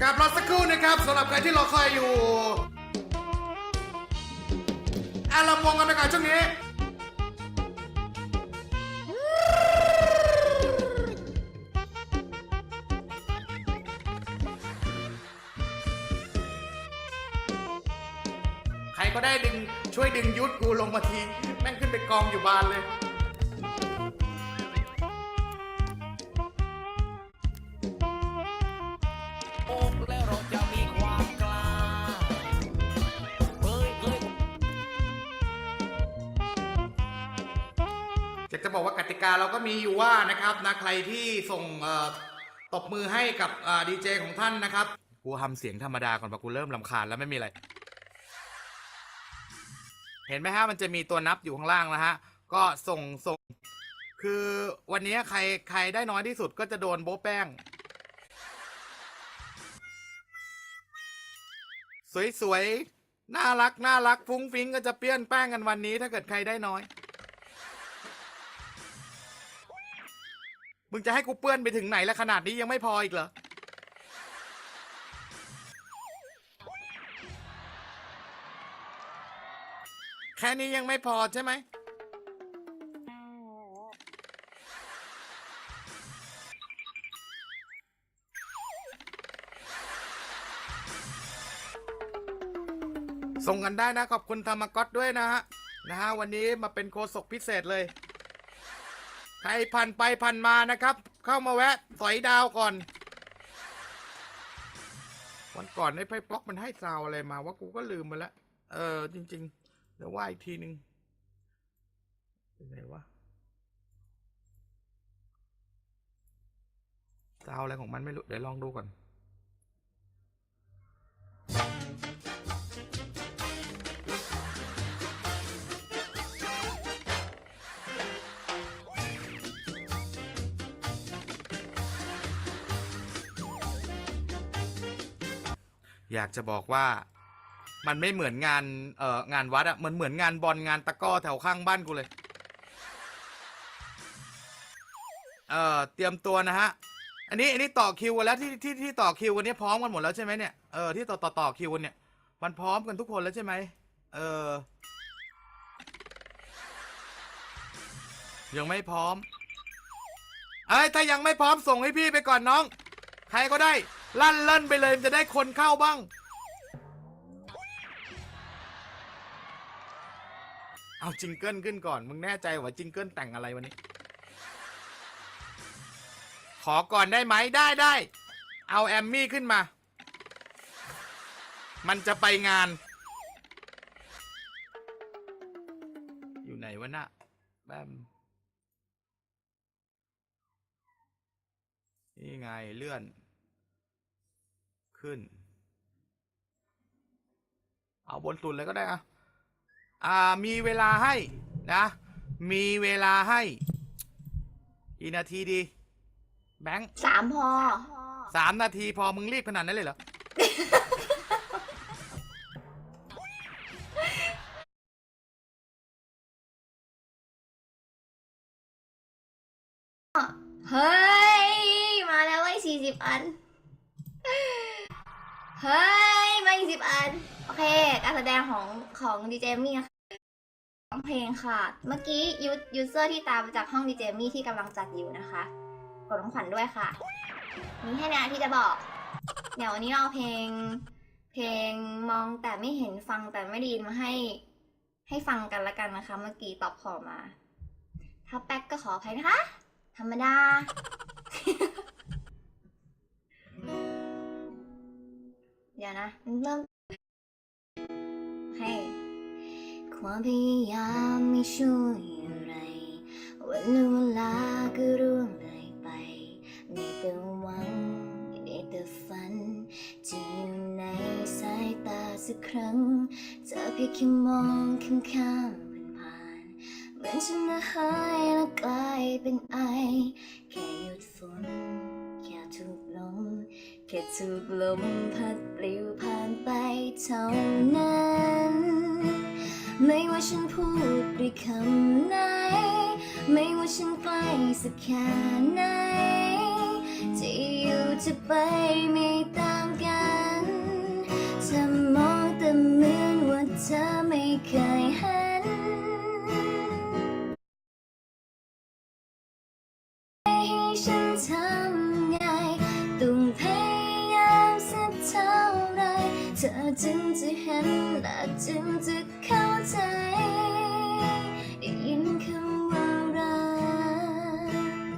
กลับรอสักครู่นะครับสำหรับใครที่รอคอยอยู่อาลำวงกันไปก่อนช่วงนี้ ใครก็ได้ดึงช่วยดึงยุทธกูลงมาที แม่งขึ้นไปกองอยู่บานเลย บอกว่ากติกาเราก็มีอยู่ว่านะครับนะใครที่ส่งตบมือให้กับดีเจของท่านนะครับกูทำเสียงธรรมดาก่อนปะกูเริ่มลำคาญแล้วไม่มีอะไร เห็นไหมฮะมันจะมีตัวนับอยู่ข้างล่างนะฮะก็ส่งส่ง คือวันนี้ใครใครได้น้อยที่สุดก็จะโดนโบ๊ะแป้ง สวยๆ น่ารักน่ารักฟุ้งฟิ้งก็จะเปี้ยนแป้งกันวันนี้ถ้าเกิดใครได้น้อย มึงจะให้กูเปื้อนไปถึงไหนแล้วขนาดนี้ยังไม่พออีกเหรอ แค่นี้ยังไม่พอใช่ไหม ส่งกันได้นะ ขอบคุณธรรมก๊อตด้วยนะฮะ นะฮะ วันนี้มาเป็นโคศกพิเศษเลย ใครพันไปพันมานะครับ เข้ามาแวะสอยดาวก่อน วันก่อนไอ้ไพ่ป๊อกมันให้ซาวอะไรมาว่ากูก็ลืมไปแล้วเออ จริง ๆ เดี๋ยวว่าอีกทีนึงเป็นไงวะซาวอะไรของมันไม่รู้ เดี๋ยวลองดูก่อน อยากจะบอกว่า มันไม่เหมือนงานเอ่องานวัดอะมันเหมือนงานบอลงานตะกร้อแถวข้างบ้านกูเลยเอ่อเตรียมตัวนะฮะอันนี้อันนี้ต่อคิวกันแล้วที่ที่ที่ต่อคิวกันนี้พร้อมกันหมดแล้วใช่ไหมเนี่ยเออที่ต่อต่อต่อคิวกันเนี่ยมันพร้อมกันทุกคนแล้วใช่ไหมเออยังไม่พร้อมเอ้ยถ้ายังไม่พร้อมส่งให้พี่ไปก่อนน้อง ใครก็ได้ ลั่นเล่นไปเลยมันจะได้คนเข้าบ้าง เอาจิงเกิลขึ้นก่อน มึงแน่ใจว่าจิงเกิลแต่งอะไรวันนี้ ขอก่อนได้ไหมได้ได้ เอาแอมมี่ขึ้นมา มันจะไปงาน อยู่ไหนวะน่ะแบมนี่ไงเลื่อน ขึ้น เอาบนสุดเลยก็ได้อะอ่ามีเวลาให้นะ มีเวลาให้กี่นาทีดี แบงค์สามพอสามนาทีพอมึงรีบขนาดนั้นเลยเหรอ เฮ้ย มาแล้วเว้ยสี่สิบอัน เฮ้ย มาอีกสิบอัน โอเค การแสดงของของดีเจมี่นะคะร้องเพลงค่ะ เมื่อกี้ยูยูเซอร์ที่ตามมาจากห้องดีเจมี่ที่กำลังจัดอยู่นะคะกดของขวัญด้วยค่ะ มีแค่นี้ที่จะบอก เดี๋ยววันนี้เราเอาเพลง เพลงมองแต่ไม่เห็นฟังแต่ไม่ได้ยินมาให้ ให้ฟังกันละกันนะคะ เมื่อกี้ตอบขอมา ถ้าแป๊กก็ขออภัยนะคะ ธรรมดา นะเริ่มให้ความพยายามไม่ช่วยอะไรวันเวลาก็ร่วงเลยไปมีแต่หวังมีแต่ฝันจะอยู่ในสายตาสักครั้งเธอเพียงแค่มองข้ามๆผ่านๆเหมือนฉันน่ะหายและกลายเป็นไอ แค่ถูกลมพัดปลิวผ่านไปเท่านั้น ไม่ว่าฉันพูดด้วยคำไหน ไม่ว่าฉันไกลสักแค่ไหนจะอยู่จะไปไม่ต่างกัน จะมองแต่เหมือนว่าเธอ ธอจึงจะเห็นและจึงจะเข้าใจได้ยินคำว่ารัก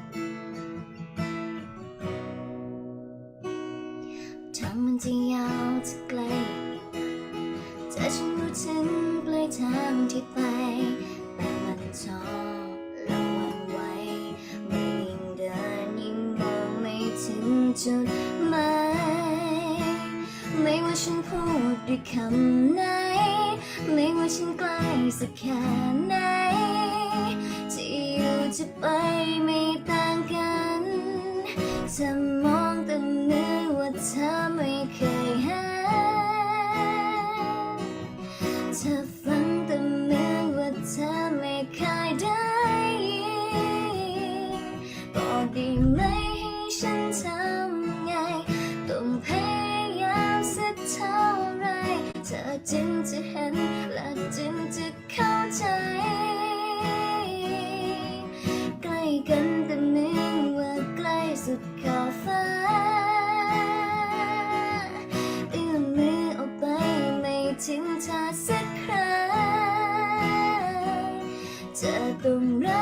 ทางมันจะยาวจะไกลแต่ฉันรู้ถึงปลายทางที่ไปำไหน ไม่ว่าฉันใกล้สักแค่ไหนจะอยู่จะไปไม่ต่างกันทำ ขอบฟ้าเอื้อมมือออกไปไม่ถึงเธอสักครั้งจะต้องรัก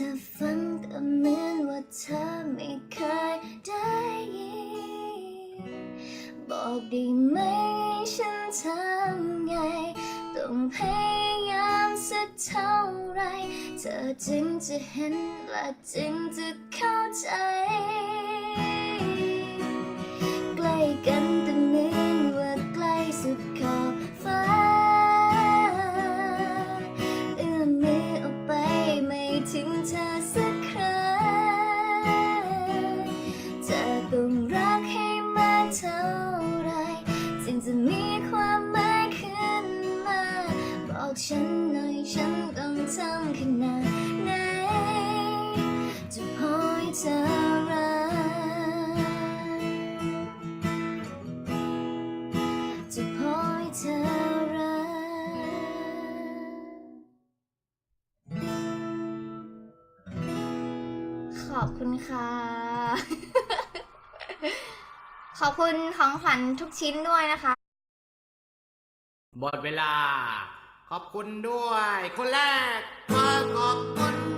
ธอฟังแต่เหมือนว่าเธอไม่เคยได้ยินบอกได้ไหมฉันทำไง ต้องพยายามสักเท่าไร เธอจึงจะเห็นและจึงจะเข้าใจ ค่ะ ขอบคุณของขวัญทุกชิ้นด้วยนะคะ หมดเวลา ขอบคุณด้วย คนแรกขอขอบคุณ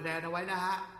คะแนนเอาไว้นะฮะ